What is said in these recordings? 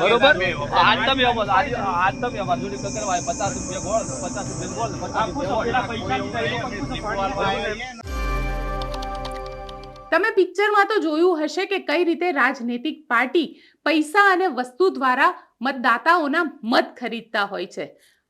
બરોબર? આજ તમે આજ આજ તમે અમાર જોડે કકરવા પચાસ રૂપિયા ગોળ પચાસ રૂપિયા ગોળ પચાસ રૂપિયા. તમે પિક્ચરમાં તો જોયું હશે કે કઈ રીતે રાજનૈતિક પાર્ટી પૈસા અને વસ્તુ દ્વારા મતદાતાઓના મત ખરીદતા હોય છે.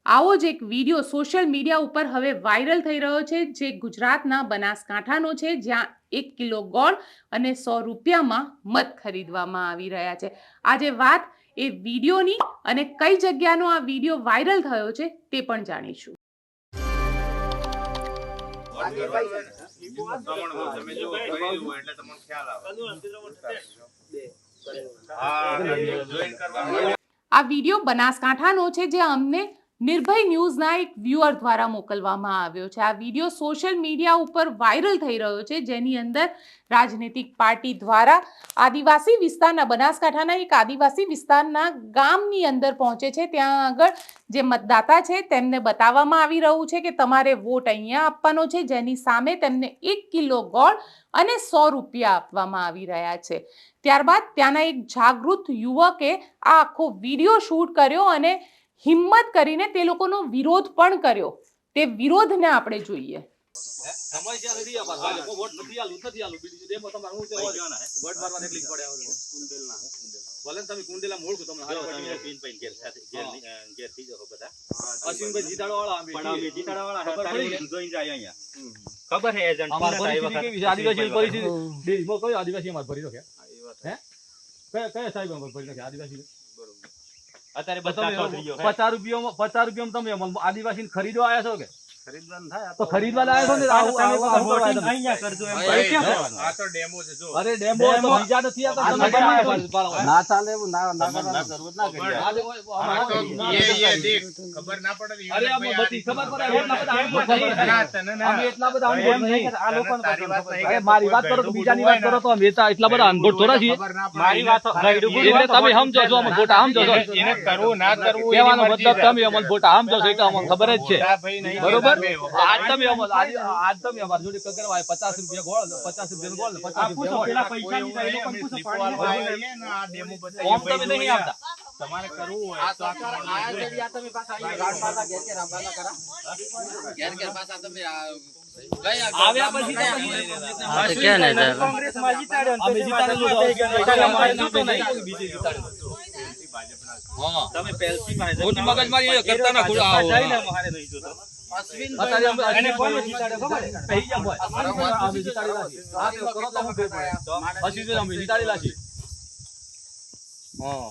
આવો જ એક વીડિયો સોશિયલ મીડિયા ઉપર હવે વાયરલ થઈ રહ્યો છે જે ગુજરાતના બનાસકાંઠાનો છે જ્યાં એક કિલો ગોળ અને સો રૂપિયામાં મત ખરીદવામાં આવી રહ્યા છે. આજે વાત એ વિડીયોની અને કઈ જગ્યાનો આ વીડિયો વાયરલ થયો છે તે પણ જાણીશું. આ વીડિયો બનાસકાંઠાનો છે જે અમને નિર્ભય ન્યૂઝના એક વ્યુઅર દ્વારા મોકલવામાં આવ્યો છે. આ વીડિયો સોશિયલ મીડિયા ઉપર વાયરલ થઈ રહ્યો છે, જેની અંદર રાજનીતિક પાર્ટી દ્વારા આદિવાસી વિસ્તારના બનાસકાંઠાના એક આદિવાસી વિસ્તારના ગામની અંદર પહોંચે છે. ત્યાં આગળ જે મતદાતા છે, તેમને બતાવવામાં આવી રહ્યું છે કે તમારે વોટ અહીંયા આપવાનો છે, જેની સામે તેમને એક કિલો ગોળ અને સો રૂપિયા આપવામાં આવી રહ્યા છે. ત્યારબાદ ત્યાંના એક જાગૃત યુવકે આ આખો વીડિયો શૂટ કર્યો અને હિંમત કરીને તે લોકોનો વિરોધ પણ કર્યો. તે વિરોધને આપણે જોઈએ. ખબર એજન્ટ આદિવાસી પરિસ્થિતિ આદિવાસી અમાર ભરી નાખ્યા હે કયા કયા સાહેબ અમાર ભરી નાખ્યા આદિવાસી અત્યારે પચાસ રૂપિયામાં પચાસ રૂપિયામાં તમે આદિવાસી ખરીદવા આવ્યા છો કે? તો ખરીદવા આવ્યા છો ને? અહીંયા કરજો એમ આ તો ડેમો છે જો અરે ડેમો તો બીજા નથી આ તો તમે. ના ચાલે એવું ના ના ના. કરવું ના કરીએ. આ તો એ દેખ ખબર ના પડે અરે આમાં બધી ખબર પડે એટલા બધા આમ બોલ ના, તને ના. અમે એટલા બધા આમ બોલ નહીં. આ લોકોને તારી અરે મારી વાત કરો તો બીજાની વાત કરો તો અમે એટલા એટલા બધા અનભોળ થોડા છીએ. મારી વાત એટલે તમે સમજો છો અમે ખોટા સમજો છો એને- કરવું ના કરવું કહેવાનો મતલબ તમે અમને ખોટા સમજો છો એટલે અમને ખબર જ છે ખોટા ભાઈ નહીં બરોબર આજ તમે આજ આજ તમે અમારી જોડે કકરવા પચાસ રૂપિયા ગોળ પચાસ રૂપિયા ગોળ પચાસ રૂપિયા ગોળ. કોઈ એવું નહીં, અમે સ્લીપો વાળવા આવીએ ને આ ડેમો બતાવીએ. ઓમ તમે નહીં આપતા તમારે કરવું હોય તો આ કરવાનું જોઈએ. આવ્યા પછી તો પછી કોંગ્રેસમાં જીતાડ્યો ને અમે પછી જીતાડેલું ભાજપમાં તો થઈ ગયો. અમારે જીતો નહીં. બીજે જીતાડેલું. તમે પહેલથી માં ખોટી મગજમારી કરતા ના ખુલ્લા આવો. જીતાડેલા છીએ. હા,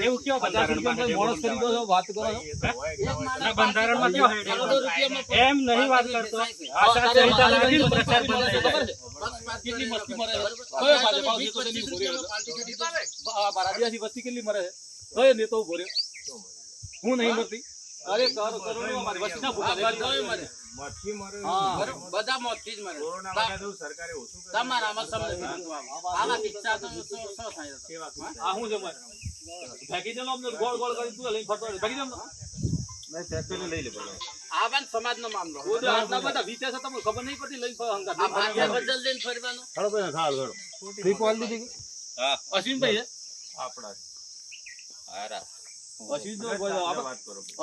એવું કેવો પચાસ રૂપિયા માણસ ખરીદો છો વાત કરો છો બંધારણમાં કેવો હેડે? એમ નહીં વાત કરતો. આચાર સંહિતા લાગી પ્રચાર બંધ થઈ જાય. કેટલી મસ્તી મરે? કયો ભાજપ આવશે તો તેની ઊભો રહ્યો છે? આ મારા આદિવાસી વસ્તી કેટલી મરે? છે કયો નેતો ઊભો રહ્યો? હું નહીં મરતી અરે કર કરો મારી વસ્તી ના રહેવાની. મઠી મરે. બધા મોટી જ મરે. સરકારે ઓછું કર્યું. તમારામાં સમજ આવા? કિસ્સા તો શું થાય? આ મારે? દેલો ગોળ ગોળ કરી તું લઈ ફરતો. ફેંકી દેલો સમાજનો મામલો. હું આટલા બધા વિચાર છે તમને ખબર નહીં પડતી લઈને ફરો બદલ ફરવાનું. અશ્વિનભાઈ અશ્વિનભાઈ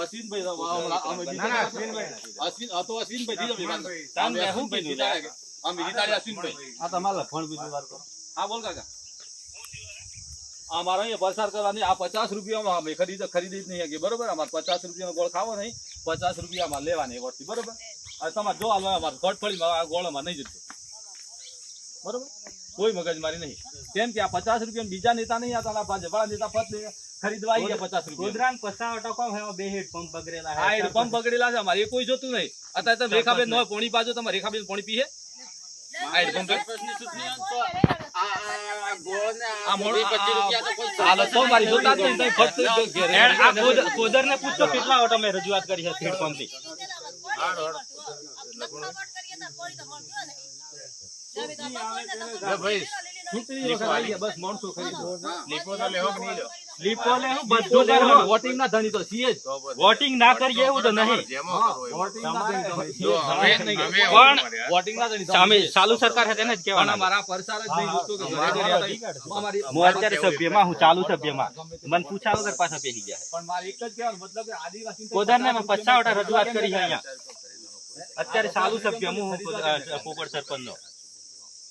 અશ્વિનભાઈ થી જ અમે વાત અશ્વિનભાઈ. અમે અશ્વિનભાઈ જીતાડ્યા કે? અમે જીતાડ્યા અશ્વિનભાઈ આ તમારે લખણ બીજું વાર કરો હા બોલ કાકા આ મારે અહીંયા પસાર કરવાની આ પચાસ રૂપિયામાં અમે ખરીદ ખરીદી જ નહીં શકીએ બરોબર? અમારે પચાસ રૂપિયાનો ગોળ ખાવો નહીં. પચાસ રૂપિયામાં લેવાની વર્ષથી બરોબર? અને તમારે જોવા લો અમારે કટફળીમાં આ ગોળ અમારે નહીં જતો. બરોબર? કોઈ મગજમારી નહીં. કેમ કે આ પચાસ રૂપિયા બીજા નેતા નહીં હતા આ ભાજપવાળા નેતા પદ ખરીદવા આવી ગયા પચાસ રૂપિયા. ગોધરાના પસાવ ટકો બે હેડ પંપ બગડેલા હા એ પંપ બગડેલા છે અમારે એ કોઈ જોતું નહીં. અત્યારે તમે રેખાબેન નો પોણી પાજો તમે રેખાબેન પોણી પીએ? આ એ પંપ નહીં, કેટલા ઓટો મેં રજૂઆત કરી છે ફીડ પંપની ભાઈ બસ માણસો ખરીદો. લીપો લે હું બધું લેવું. વોટિંગ ના ધણી તો છીએ જ. વોટિંગ ના કરીએ એવું તો નહીં. વોટિંગ ના ધણી તો છીએ જ. પણ વોટિંગ ના ધણી સામે ચાલુ સરકાર છે તેને જ કહેવાના. અમારા પરસાર જ નહીં જોતું કે ઘરે ઘરે હતા. હું અત્યારે સભ્યમાં હું ચાલુ સભ્યમાં. મને પૂછા વગર પાછા બેસી ગયા. પણ મારે એક જ કહેવાનું મતલબ કે આદિવાસી કોદરને મેં પચાવટા રજૂઆત કરી છે અહીંયા. અત્યારે ચાલુ સભ્ય હું પોપટ સરપંચનો.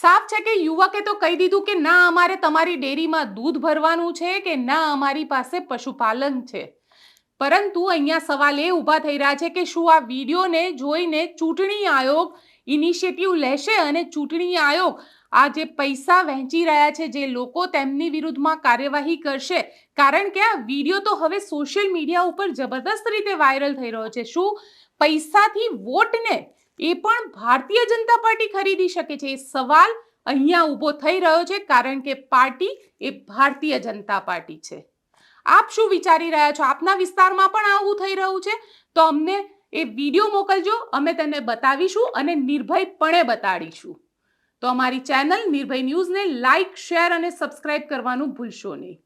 સાફ છે કે યુવકે તો કહી દીધું કે ના, અમારે તમારી ડેરીમાં દૂધ ભરવાનું છે કે ના, અમારી પાસે પશુપાલન છે. પરંતુ અહીંયા સવાલ એ ઊભા થઈ રહ્યા છે કે શું આ વિડીયોને જોઈને ચૂંટણી આયોગ ઇનિશિયેટિવ લેશે અને ચૂંટણી આયોગ આ જે પૈસા વહેંચી રહ્યા છે, જે લોકો તેમની વિરુદ્ધમાં કાર્યવાહી કરશે, કારણ કે આ વીડિયો તો હવે સોશિયલ મીડિયા ઉપર જબરદસ્ત રીતે વાયરલ થઈ રહ્યો છે. શું પૈસાથી વોટને એ પણ ભારતીય જનતા પાર્ટી ખરીદી શકે છે. એ સવાલ અહીંયા ઊભો થઈ રહ્યો છે કારણ કે પાર્ટી એ ભારતીય જનતા પાર્ટી છે. આપ શું વિચારી રહ્યા છો? આપના વિસ્તારમાં પણ આવું થઈ રહ્યું છે? તો અમને એ વીડિયો મોકલજો, અમે તેને બતાવીશું અને નિર્ભયપણે બતાડીશું. તો અમારી ચેનલ નિર્ભય ન્યૂઝને લાઇક શેર અને સબસ્ક્રાઇબ કરવાનું ભૂલશો નહીં.